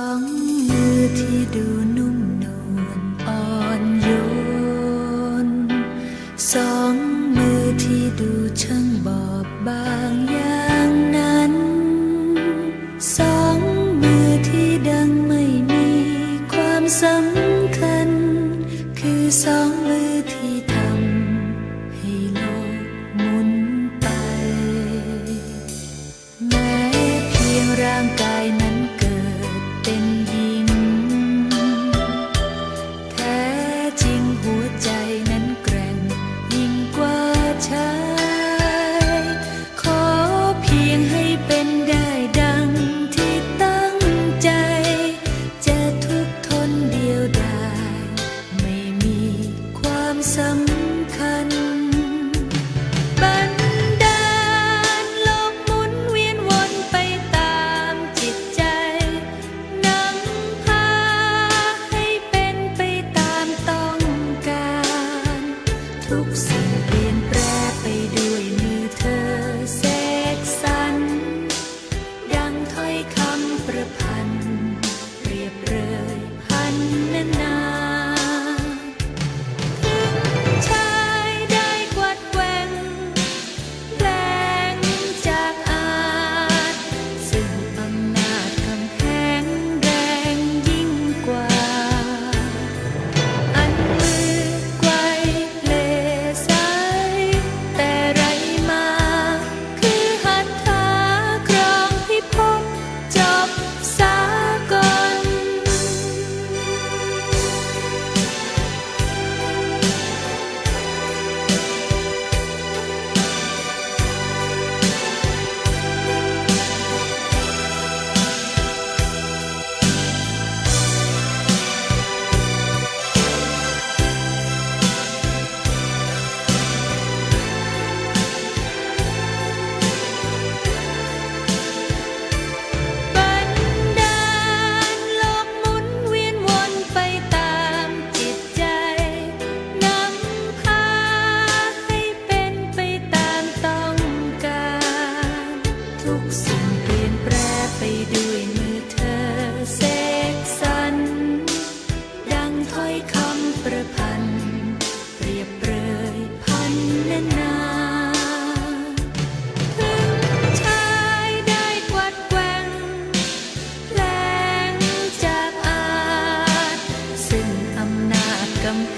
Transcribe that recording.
องมือที่ดูนุ่มนวลอ่อนโยน สองมือที่ดูช่างบอบบางอย่างนั้น สองมือที่ดังไม่มีความสำคัญ คือสองมือที่ทำให้โลกหมุนไป แม้เพียงร่างกาย นแปรไปด้วยมือเธอเสกสรรดังถ้อยคำประพันธ์ เปรีบเปรยพันนานาถึงชายได้กวัดแกว่งแรงจากอาจ ซึ่งอำนาจกำแ